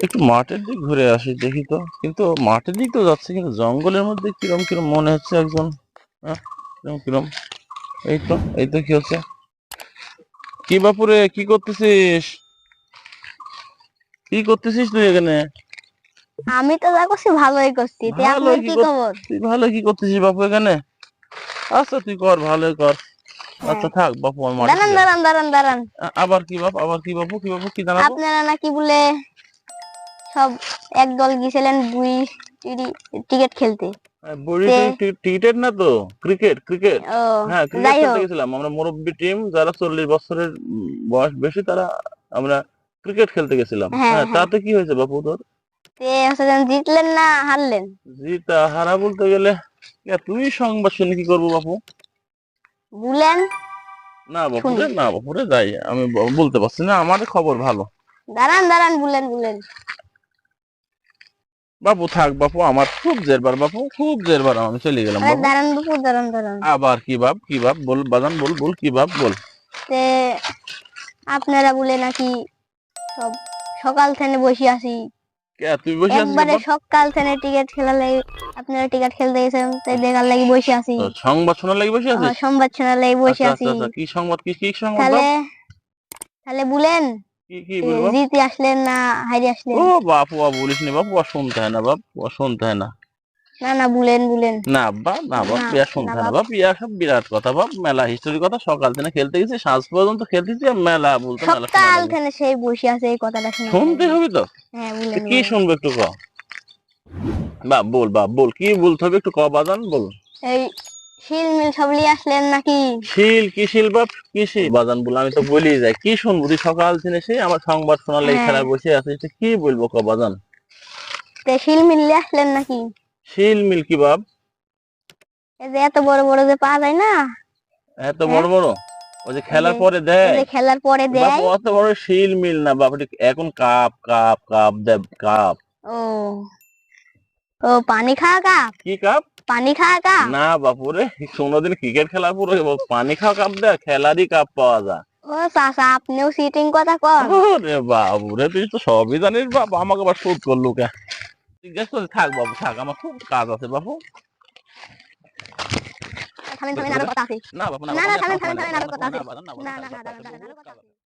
একটু মাঠের দিক ঘুরে আসি দেখি তো। কিন্তু মাঠের দিক তো যাচ্ছে কিন্তু জঙ্গলের মধ্যে কিরম কিরম মনে হচ্ছে একজন হ্যাঁ? কিরম কিরম? এই তো এই তো কি হচ্ছে? কি বাপুরে কি করতেছিস? কি করতেছিস তুই এখানে? আমি তো যা করছি ভালোই করছি। তে ভালো, কি খবর? তুই ভালো কি করতেছিস বাপু এখানে? আচ্ছা তুই কর ভালোই কর। আচ্ছা থাক বাপু আমার দাঁড়ান দাঁড়ান দাঁড়ান দাঁড়ান। আবার কি বাপ আবার কি বাপু? কি বাপু? কি জানাব? আপনারা নাকি বলে সব এক দল গিয়েছিলেন বুই টিকিট খেলতে। টিকিটের না তো? ক্রিকেট ক্রিকেট হ্যাঁ ক্রিকেট খেলতে গেছিলাম। আমরা মুরব্বী টিম যারা চল্লিশ বছরের বয়স বেশি তারা আমরা ক্রিকেট খেলতে গেছিলাম। হ্যাঁ, হ্যাঁ হ্যাঁ। তাতে কি হয়েছে বাপু তোর? জিতলেন না হারলেন। জিতা হারা বলতে গেলে এ, তুই সংবাদ শুনে কি করব বাপু? বুলেন না বাপুরে না বাপুরে যাই আমি বলতে পারছি না আমার খবর ভালো। দাঁড়ান দাঁড়ান বুলেন বুলেন বাপু থাক বাপু আমার খুব জেরবার বাপু খুব জেরবার আমি চলে গেলাম আরে বাপু। দাঁড়ান দাঁড়ান দাঁড়ান। আবার কি বাপ কি বাপ বল বাজান বল বল কি বাপ বল। তে আপনারা বলে নাকি সব সকাল থেকে বসে আছি। কে তুই বসে আছিস একবারে সকাল থেকে টিকিট খেলার লাগি আপনারা টিকিট খেলতে গেছেন তাই দেখার লাগি বসে আছি। সংবাদ শোনার লাগি বসে আছিস? সংবাদ শোনার লাগি বসে আচ্ছা, আছি। আচ্ছা, আচ্ছা, কি সংবাদ কি কি সংবাদ তাহলে তাহলে বলেন কি কি বলব জিতে আসলেন না হারিয়ে আসলেন। ও বাপু আ বলিস নি বাপু শুনতে হয় না বাপ শুনতে হয় না। না না বুলেন বুলেন। না বা না বাপ ইয়া শুনতে হয় না বাপ। বাপ ইয়া সব বিরাট কথা বাপ মেলা হিস্টোরি কথা সকাল থেকে খেলতে গেছি সাঁঝ পর্যন্ত খেলতেছি আর মেলা বলতে মেলা শোনা সকাল থেকে সেই বসে আছে এই কথাটা শুনে শুনতে হবে তো? হ্যাঁ কি। শুনব একটু ক? বাপ বল বাপ বল কি বলতে হবে একটু ক বাজান বল। এই শিল মিল সব নিয়ে আসলেন নাকি? শিল কি শিল বাপ? কি শিল? বাজান বল আমি তো বলি যাই কি শুনব? তুই সকাল থেকে সে আমার সংবাদ শোনার লাগে হ্যাঁ। খেলা বসে আছিস কি বলব ক বাজান? তে শিল মিল নিয়ে আসলেন নাকি? শিল মিল কি বাপ? এই যে এত বড় বড় যে পাওয়া যায় না? এত বড় বড়? ওই যে খেলার পরে দেয়? খেলার পরে বাপ দেয়? অত বড় শিল মিল না বাপ এখন কাপ কাপ কাপ দেব কাপ। ও। ও পানি খাওয়া কাপ কি কাপ পানি খাওয়া কাপ না বাপুরে কোনোদিন ক্রিকেট খেলার পুরো পানি খাওয়া কাপ দেয় খেলারই কাপ পাওয়া যায় ও চাচা আপনিও সিটিং কথা কর ওরে বাবুরে তুই তো সবই জানিস বাপ আমাকে আবার শোধ করলু কে ঠিক আছে থাক বাবু থাক আমার খুব কাজ আছে বাবু থামেন থামেন আরও কথা আছে না বাবু না, না, থামেন, থামেন, থামেন, আরও কথা আছে। না বাবা, না, বাবা, না